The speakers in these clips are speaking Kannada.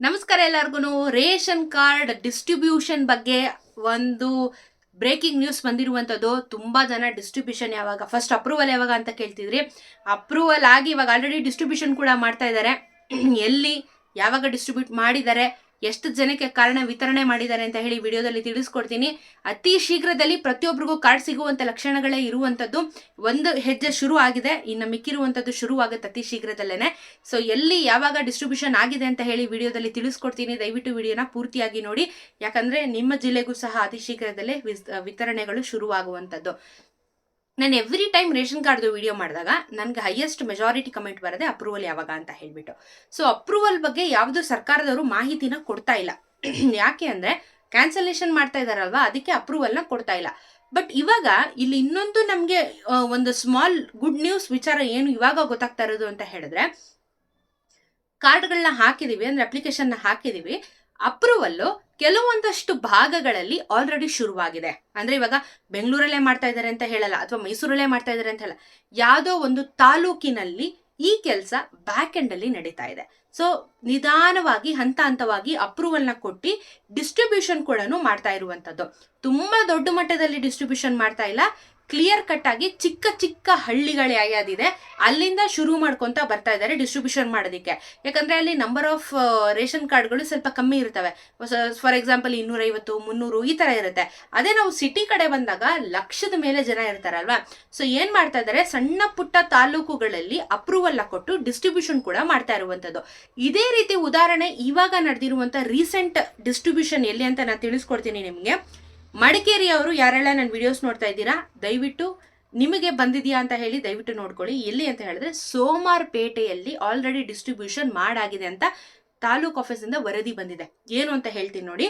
ನಮಸ್ಕಾರ ಎಲ್ಲರಿಗೂ ರೇಷನ್ ಕಾರ್ಡ್ ಡಿಸ್ಟ್ರಿಬ್ಯೂಷನ್ ಬಗ್ಗೆ ಒಂದು ಬ್ರೇಕಿಂಗ್ ನ್ಯೂಸ್ ಬಂದಿರುವಂಥದ್ದು ತುಂಬ ಜನ ಡಿಸ್ಟ್ರಿಬ್ಯೂಷನ್ ಯಾವಾಗ, ಫಸ್ಟ್ ಅಪ್ರೂವಲ್ ಯಾವಾಗ ಅಂತ ಕೇಳ್ತಿದ್ರಿ. ಅಪ್ರೂವಲ್ ಆಗಿ ಇವಾಗ ಆಲ್ರೆಡಿ ಡಿಸ್ಟ್ರಿಬ್ಯೂಷನ್ ಕೂಡ ಮಾಡ್ತಾ ಇದ್ದಾರೆ. ಎಲ್ಲಿ ಯಾವಾಗ ಡಿಸ್ಟ್ರಿಬ್ಯೂಟ್ ಮಾಡಿದ್ದಾರೆ ಎಷ್ಟು ಜನಕ್ಕೆ ಕಾರಣ ವಿತರಣೆ ಮಾಡಿದ್ದಾರೆ ಅಂತ ಹೇಳಿ ವಿಡಿಯೋದಲ್ಲಿ ತಿಳಿಸ್ಕೊಡ್ತೀನಿ. ಅತಿ ಶೀಘ್ರದಲ್ಲಿ ಪ್ರತಿಯೊಬ್ಬರಿಗೂ ಕಾರ್ಡ್ ಸಿಗುವಂತ ಲಕ್ಷಣಗಳೇ ಇರುವಂತದ್ದು. ಒಂದು ಹೆಜ್ಜೆ ಶುರು ಆಗಿದೆ. ಇನ್ನು ಮಿಕ್ಕಿರುವಂತದ್ದು ಶುರುವಾಗುತ್ತೆ ಅತಿ ಶೀಘ್ರದಲ್ಲೇ ಸೊ ಎಲ್ಲಿ ಯಾವಾಗ ಡಿಸ್ಟ್ರಿಬ್ಯೂಷನ್ ಆಗಿದೆ ಅಂತ ಹೇಳಿ ವಿಡಿಯೋದಲ್ಲಿ ತಿಳಿಸ್ಕೊಡ್ತೀನಿ. ದಯವಿಟ್ಟು ವಿಡಿಯೋನ ಪೂರ್ತಿಯಾಗಿ ನೋಡಿ. ಯಾಕಂದ್ರೆ ನಿಮ್ಮ ಜಿಲ್ಲೆಗೂ ಸಹ ಅತಿ ಶೀಘ್ರದಲ್ಲೇ ವಿತರಣೆಗಳು ಶುರುವಾಗುವಂಥದ್ದು ನಾನು ಎವ್ರಿ ಟೈಮ್ ರೇಷನ್ ಕಾರ್ಡ್ದು ವಿಡಿಯೋ ಮಾಡಿದಾಗ ನನಗೆ ಹೈಯೆಸ್ಟ್ ಮೆಜಾರಿಟಿ ಕಮೆಂಟ್ ಬರೋದೇ ಅಪ್ರೂವಲ್ ಯಾವಾಗ ಅಂತ ಹೇಳಿಬಿಟ್ಟು. ಸೊ ಅಪ್ರೂವಲ್ ಬಗ್ಗೆ ಯಾವುದು ಸರ್ಕಾರದವರು ಮಾಹಿತಿನ ಕೊಡ್ತಾ ಇಲ್ಲ. ಯಾಕೆ ಅಂದರೆ ಕ್ಯಾನ್ಸಲೇಷನ್ ಮಾಡ್ತಾ ಇದಾರಲ್ವಾ, ಅದಕ್ಕೆ ಅಪ್ರೂವಲ್ನ ಕೊಡ್ತಾ ಇಲ್ಲ. ಬಟ್ ಇವಾಗ ಇಲ್ಲಿ ಇನ್ನೊಂದು ನಮಗೆ ಒಂದು ಸ್ಮಾಲ್ ಗುಡ್ ನ್ಯೂಸ್ ವಿಚಾರ ಏನು ಇವಾಗ ಗೊತ್ತಾಗ್ತಾ ಇರೋದು ಅಂತ ಹೇಳಿದ್ರೆ ಕಾರ್ಡ್ಗಳನ್ನ ಹಾಕಿದೀವಿ, ಅಂದರೆ ಅಪ್ಲಿಕೇಶನ್ನ ಹಾಕಿದೀವಿ ಅಪ್ರೂವಲ್ಲು ಕೆಲವೊಂದಷ್ಟು ಭಾಗಗಳಲ್ಲಿ ಆಲ್ರೆಡಿ ಶುರುವಾಗಿದೆ. ಅಂದ್ರೆ ಇವಾಗ ಬೆಂಗಳೂರಲ್ಲೇ ಮಾಡ್ತಾ ಇದ್ದಾರೆ ಅಂತ ಹೇಳಲ್ಲ, ಅಥವಾ ಮೈಸೂರಲ್ಲೇ ಮಾಡ್ತಾ ಇದ್ದಾರೆ ಅಂತ ಹೇಳಲ್ಲ. ಯಾವುದೋ ಒಂದು ತಾಲೂಕಿನಲ್ಲಿ ಈ ಕೆಲಸ ಬ್ಯಾಕ್ ಎಂಡ್ ಅಲ್ಲಿ ನಡೀತಾ ಇದೆ. ಸೊ ನಿಧಾನವಾಗಿ, ಹಂತ ಹಂತವಾಗಿ ಅಪ್ರೂವಲ್ನ ಕೊಟ್ಟು ಡಿಸ್ಟ್ರಿಬ್ಯೂಷನ್ ಕೂಡ ಮಾಡ್ತಾ ಇರುವಂತದ್ದು ತುಂಬಾ ದೊಡ್ಡ ಮಟ್ಟದಲ್ಲಿ ಡಿಸ್ಟ್ರಿಬ್ಯೂಷನ್ ಮಾಡ್ತಾ ಇಲ್ಲ ಕ್ಲಿಯರ್ ಕಟ್ ಆಗಿ ಚಿಕ್ಕ ಚಿಕ್ಕ ಹಳ್ಳಿಗಳು ಯಾವ್ಯಾದಿದೆ ಅಲ್ಲಿಂದ ಶುರು ಮಾಡ್ಕೊಂತ ಬರ್ತಾ ಇದ್ದಾರೆ ಡಿಸ್ಟ್ರಿಬ್ಯೂಷನ್ ಮಾಡೋದಕ್ಕೆ. ಯಾಕಂದ್ರೆ ಅಲ್ಲಿ ನಂಬರ್ ಆಫ್ ರೇಷನ್ ಕಾರ್ಡ್ಗಳು ಸ್ವಲ್ಪ ಕಮ್ಮಿ ಇರ್ತವೆ. ಫಾರ್ ಎಕ್ಸಾಂಪಲ್ ಇನ್ನೂರೈವತ್ತು, ಮುನ್ನೂರು ಈ ತರ ಇರುತ್ತೆ. ಅದೇ ನಾವು ಸಿಟಿ ಕಡೆ ಬಂದಾಗ ಲಕ್ಷದ ಮೇಲೆ ಜನ ಇರ್ತಾರಲ್ವಾ? ಸೊ ಏನ್ ಮಾಡ್ತಾ ಇದ್ದಾರೆ? ಸಣ್ಣ ಪುಟ್ಟ ತಾಲೂಕುಗಳಲ್ಲಿ ಅಪ್ರೂವಲ್ ಕೊಟ್ಟು ಡಿಸ್ಟ್ರಿಬ್ಯೂಷನ್ ಕೂಡ ಮಾಡ್ತಾ ಇರುವಂತದ್ದು. ಇದೇ ರೀತಿ ಉದಾಹರಣೆ ಇವಾಗ ನಡೆದಿರುವಂತ ರೀಸೆಂಟ್ ಡಿಸ್ಟ್ರಿಬ್ಯೂಷನ್ ಎಲ್ಲಿ ಅಂತ ನಾನು ತಿಳಿಸ್ಕೊಡ್ತೀನಿ ನಿಮಗೆ. ಮಡಿಕೇರಿ ಅವರು, ಯಾರೆಲ್ಲ ನನ್ನ ವಿಡಿಯೋಸ್ ನೋಡ್ತಾ ಇದ್ದೀರಾ, ದಯವಿಟ್ಟು ನಿಮಗೆ ಬಂದಿದೆಯಾ ಅಂತ ಹೇಳಿ ದಯವಿಟ್ಟು ನೋಡ್ಕೊಳ್ಳಿ. ಎಲ್ಲಿ ಅಂತ ಹೇಳಿದ್ರೆ ಸೋಮಾರ್ಪೇಟೆಯಲ್ಲಿ ಆಲ್ರೆಡಿ ಡಿಸ್ಟ್ರಿಬ್ಯೂಷನ್ ಮಾಡಾಗಿದೆ ಅಂತ ತಾಲೂಕು ಆಫೀಸಿಂದ ವರದಿ ಬಂದಿದೆ. ಏನು ಅಂತ ಹೇಳ್ತೀನಿ ನೋಡಿ.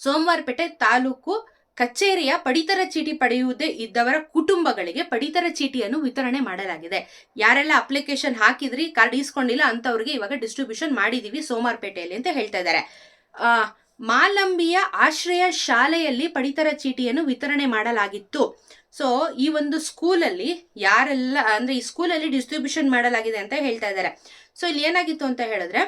ಸೋಮವಾರಪೇಟೆ ತಾಲೂಕು ಕಚೇರಿಯ ಪಡಿತರ ಚೀಟಿ ಪಡೆಯುವುದೇ ಇದ್ದವರ ಕುಟುಂಬಗಳಿಗೆ ಪಡಿತರ ಚೀಟಿಯನ್ನು ವಿತರಣೆ ಮಾಡಲಾಗಿದೆ. ಯಾರೆಲ್ಲ ಅಪ್ಲಿಕೇಶನ್ ಹಾಕಿದ್ರಿ ಕಾರ್ಡ್ ಇಸ್ಕೊಂಡಿಲ್ಲ ಅಂತವ್ರಿಗೆ ಇವಾಗ ಡಿಸ್ಟ್ರಿಬ್ಯೂಷನ್ ಮಾಡಿದೀವಿ ಸೋಮಾರ್ಪೇಟೆಯಲ್ಲಿ ಅಂತ ಹೇಳ್ತಾ ಇದ್ದಾರೆ. ಮಾಲಂಬಿಯ ಆಶ್ರಯ ಶಾಲೆಯಲ್ಲಿ ಪಡಿತರ ಚೀಟಿಯನ್ನು ವಿತರಣೆ ಮಾಡಲಾಗಿತ್ತು. ಸೊ ಈ ಒಂದು ಸ್ಕೂಲಲ್ಲಿ ಯಾರೆಲ್ಲ, ಅಂದ್ರೆ ಈ ಸ್ಕೂಲಲ್ಲಿ ಡಿಸ್ಟ್ರಿಬ್ಯೂಷನ್ ಮಾಡಲಾಗಿದೆ ಅಂತ ಹೇಳ್ತಾ ಇದ್ದಾರೆ. ಸೊ ಇಲ್ಲಿ ಏನಾಗಿತ್ತು ಅಂತ ಹೇಳಿದ್ರೆ,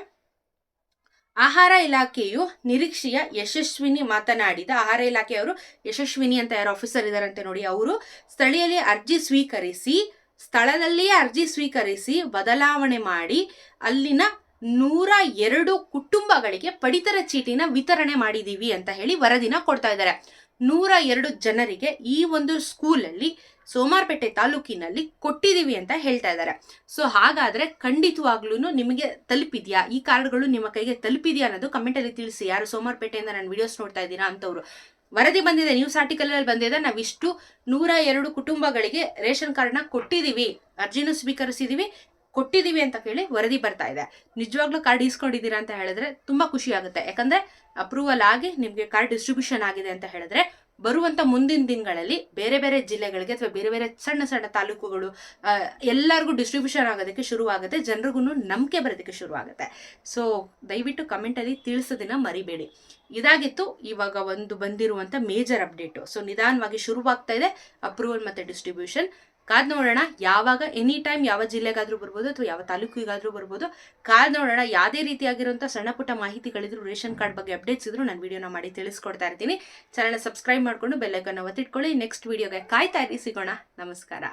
ಆಹಾರ ಇಲಾಖೆಯು ನಿರೀಕ್ಷೆಯ ಯಶಸ್ವಿನಿ ಮಾತನಾಡಿದ, ಆಹಾರ ಇಲಾಖೆಯವರು ಯಶಸ್ವಿನಿ ಅಂತ ಯಾರು ಆಫೀಸರ್ ಇದಾರಂತೆ ನೋಡಿ, ಅವರು ಸ್ಥಳೀಯಲ್ಲಿ ಅರ್ಜಿ ಸ್ವೀಕರಿಸಿ, ಸ್ಥಳದಲ್ಲಿಯೇ ಅರ್ಜಿ ಸ್ವೀಕರಿಸಿ ಬದಲಾವಣೆ ಮಾಡಿ, ಅಲ್ಲಿನ ನೂರ ಎರಡು ಕುಟುಂಬಗಳಿಗೆ ಪಡಿತರ ಚೀಟಿನ ವಿತರಣೆ ಮಾಡಿದೀವಿ ಅಂತ ಹೇಳಿ ವರದಿನ ಕೊಡ್ತಾ ಇದ್ದಾರೆ. ನೂರ ಎರಡು ಜನರಿಗೆ ಈ ಒಂದು ಸ್ಕೂಲಲ್ಲಿ ಸೋಮಾರ್ಪೇಟೆ ತಾಲೂಕಿನಲ್ಲಿ ಕೊಟ್ಟಿದೀವಿ ಅಂತ ಹೇಳ್ತಾ ಇದ್ದಾರೆ. ಸೊ ಹಾಗಾದ್ರೆ ಖಂಡಿತವಾಗ್ಲೂ ನಿಮಗೆ ತಲುಪಿದ್ಯಾ? ಈ ಕಾರ್ಡ್ಗಳು ನಿಮ್ಮ ಕೈಗೆ ತಲುಪಿದ್ಯಾ ಅನ್ನೋದು ಕಮೆಂಟ್ ಅಲ್ಲಿ ತಿಳಿಸಿ. ಯಾರು ಸೋಮಾರ್ಪೇಟೆಯಿಂದ ನಾನು ವಿಡಿಯೋಸ್ ನೋಡ್ತಾ ಇದ್ದೀರಾ ಅಂತವ್ರು. ವರದಿ ಬಂದಿದೆ, ನ್ಯೂಸ್ ಆರ್ಟಿಕಲ್ ಅಲ್ಲಿ ಬಂದಿದೆ, ನಾವಿಷ್ಟು ನೂರ ಎರಡು ಕುಟುಂಬಗಳಿಗೆ ರೇಷನ್ ಕಾರ್ಡ್ನ ಕೊಟ್ಟಿದೀವಿ. ಅರ್ಜಿನೂ ಸ್ವೀಕರಿಸಿದೀವಿ. ಕೊಟ್ಟಿದೀವಿ ಅಂತ ಕೇಳಿ ವರದಿ ಬರ್ತಾ ಇದೆ. ನಿಜವಾಗ್ಲೂ ಕಾರ್ಡ್ ಇಸ್ಕೊಂಡಿದ್ದೀರಾ ಅಂತ ಹೇಳಿದ್ರೆ ತುಂಬಾ ಖುಷಿ ಆಗುತ್ತೆ. ಯಾಕಂದ್ರೆ ಅಪ್ರೂವಲ್ ಆಗಿ ನಿಮಗೆ ಕಾರ್ಡ್ ಡಿಸ್ಟ್ರಿಬ್ಯೂಷನ್ ಆಗಿದೆ ಅಂತ ಹೇಳಿದ್ರೆ ಬರುವಂತ ಮುಂದಿನ ದಿನಗಳಲ್ಲಿ ಬೇರೆ ಬೇರೆ ಜಿಲ್ಲೆಗಳಿಗೆ ಅಥವಾ ಬೇರೆ ಬೇರೆ ಸಣ್ಣ ಸಣ್ಣ ತಾಲೂಕುಗಳು ಎಲ್ಲರಿಗೂ ಡಿಸ್ಟ್ರಿಬ್ಯೂಷನ್ ಆಗೋದಕ್ಕೆ ಶುರುವಾಗುತ್ತೆ. ಜನರಿಗೂ ನಂಬಿಕೆ ಬರೋದಕ್ಕೆ ಶುರು ಆಗುತ್ತೆ ಸೊ ದಯವಿಟ್ಟು ಕಮೆಂಟಲ್ಲಿ ತಿಳಿಸೋದನ್ನ ಮರಿಬೇಡಿ. ಇದಾಗಿತ್ತು ಇವಾಗ ಒಂದು ಬಂದಿರುವಂತ ಮೇಜರ್ ಅಪ್ಡೇಟು ಸೊ ನಿಧಾನವಾಗಿ ಶುರುವಾಗ್ತಾ ಇದೆ. ಅಪ್ರೂವಲ್ ಮತ್ತೆ ಡಿಸ್ಟ್ರಿಬ್ಯೂಷನ್ ಕಾದ್ ನೋಡೋಣ ಯಾವಾಗ ಎನಿ ಟೈಮ್ ಯಾವ ಜಿಲ್ಲೆಗಾದ್ರೂ ಬರ್ಬೋದು ಅಥವಾ ಯಾವ ತಾಲೂಕಿಗಾದ್ರೂ ಬರ್ಬೋದು, ಕಾದ್ ನೋಡೋಣ. ಯಾವುದೇ ರೀತಿಯಾಗಿರುವಂಥ ಸಣ್ಣ ಪುಟ್ಟ ಮಾಹಿತಿಗಳಿದ್ರು ರೇಷನ್ ಕಾರ್ಡ್ ಬಗ್ಗೆ ಅಪ್ಡೇಟ್ಸ್ ಇದ್ರು ನಾನು ವಿಡಿಯೋನ ಮಾಡಿ ತಿಳಿಸ್ಕೊಡ್ತಾ ಇರ್ತೀನಿ. ಚಾನಲ್ ಸಬ್ಸ್ಕ್ರೈಬ್ ಮಾಡ್ಕೊಂಡು ಬೆಲ್ಲೈಕನ್ನ ಒತ್ತಿಟ್ಕೊಳ್ಳಿ. ನೆಕ್ಸ್ಟ್ ವಿಡಿಯೋಗೆ ಕಾಯ್ತಾ ಇರಿ, ಸಿಗೋಣ. ನಮಸ್ಕಾರ.